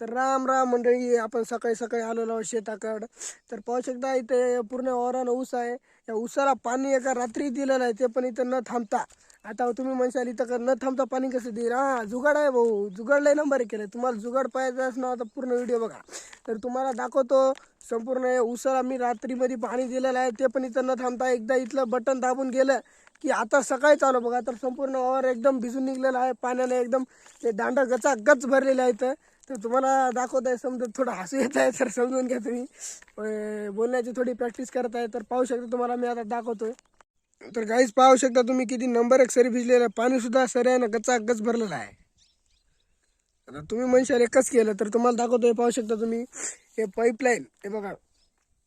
तर राम राम मंडळी आपण सकाळी सकाळी आलेलो आहोत शेताकडं. तर पाहू शकता इथे पूर्ण वावरानं ऊस आहे. या ऊसाला पाणी एका रात्री दिलेलं आहे ते पण इथं न थांबता. आता तुम्ही म्हणशाल इथं का न थांबता पाणी कसं देईल? हा जुगाड आहे भाऊ. जुगाड नंबर केलं. तुम्हाला जुगाड पाहिजे असणार तर पूर्ण व्हिडिओ बघा. तर तुम्हाला दाखवतो संपूर्ण या ऊसाला मी रात्रीमध्ये पाणी दिलेलं आहे ते पण इथं न थांबता एकदा इथलं बटन दाबून गेलं. की आता सकाळी चालू बघा तर संपूर्ण वावर एकदम भिजून निघलेला आहे पाण्याने एकदम ते दांड गचा गच भरलेले आहेत. तर तुम्हाला दाखवत आहे समजा थोडं हसू येत आहे तर समजून घ्या तुम्ही. बोलण्याची थोडी प्रॅक्टिस करत आहे तर पाहू शकता तुम्हाला मी आता दाखवतोय. तर काहीच पाहू शकता तुम्ही किती नंबर एक सरी भिजलेला आहे. पाणीसुद्धा सऱ्यानं गचा गच भरलेला आहे. आता तुम्ही म्हणशाल एकच केलं तर तुम्हाला दाखवतोय पाहू शकता तुम्ही. हे पाईपलाईन हे बघा.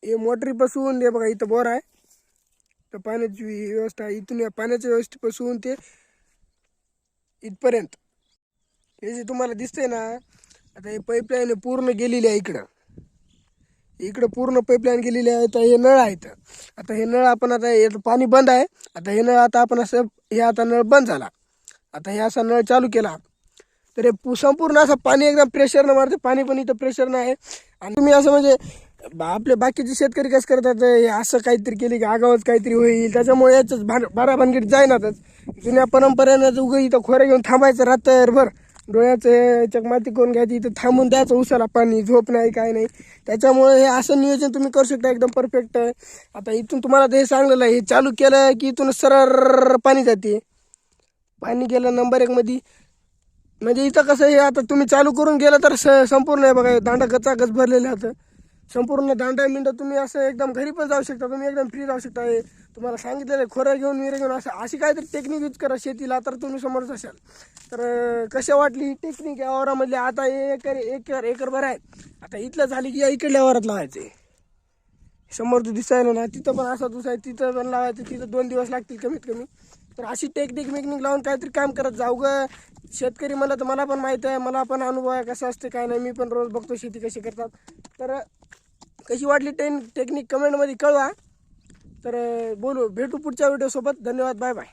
हे मोटरीपासून हे बघा इथं बोर आहे. तर पाण्याची व्यवस्था इथून या पाण्याच्या व्यवस्थेपासून ते इथपर्यंत. हे जे तुम्हाला दिसतंय ना आता हे पाईपलाईन पूर्ण गेलेली आहे इकडं. इकडं पूर्ण पाईपलाईन गेलेली आहे तर हे नळ आहेत. आता हे नळ आपण आता हे पाणी बंद आहे. आता हे नळ आता आपण असं हे आता नळ बंद झाला. आता हे असा नळ चालू केला. तर हे संपूर्ण असं पाणी एकदम प्रेशरनं मारते पाणी पण इथं प्रेशर आहे. आणि तुम्ही असं म्हणजे आपले बाकीचे शेतकरी कसं करतात? हे असं काहीतरी केले की आगावच काहीतरी होईल. त्याच्यामुळे याच्याच बारा भानगडी जाईनातच. जुन्या परंपरेनं उगं इथं खोऱ्या घेऊन थांबायचं रात्रभर डोळ्याचं चकमाती करून घ्यायची इथं थांबून द्यायचं उसाला पाणी झोप नाही काय नाही. त्याच्यामुळे हे असं नियोजन तुम्ही करू शकता एकदम परफेक्ट. आहे आता इथून तुम्हाला ते सांगलेलं आहे हे चालू केलं की इथून सरळ पाणी जाते. पाणी गेलं नंबर एकमध्ये म्हणजे इथं कसं हे आता तुम्ही चालू करून गेलं तर स संपूर्ण आहे बघा दांडा गचा गच भरलेले होतं संपूर्ण दांडा मिंड तुम्ही असं एकदम घरी पण जाऊ शकता तुम्ही एकदम फ्री जाऊ शकता. हे तुम्हाला सांगितलेलं आहे खोऱ्या घेऊन विरे घेऊन असं अशी काहीतरी टेक्निक यूज करा शेतीला तर तुम्ही समोरच असाल तर कशा वाटली ही टेक्निक या वावरामधली? आता एकर एकर एकर बरं आहे आता इथलं झाली की या इकडल्या वावरात लावायचे समोर तू दिसायला ना तिथं पण असा दुसरा आहे तिथं पण लावायचं तिथं दोन दिवस लागतील कमीत कमी. तर अशी टेक्निक मेकनिक लावून काहीतरी काम करत जाऊ ग. शेतकरी मला तर मला पण माहीत आहे मला पण अनुभव आहे कसं असतं काय नाही. मी पण रोज बघतो शेती कशी करतात. तर कशी वाटली टेन टेक्निक कमेंटमध्ये कळवा. तर बोलू भेटू पुढच्या व्हिडिओसोबत धन्यवाद बाय बाय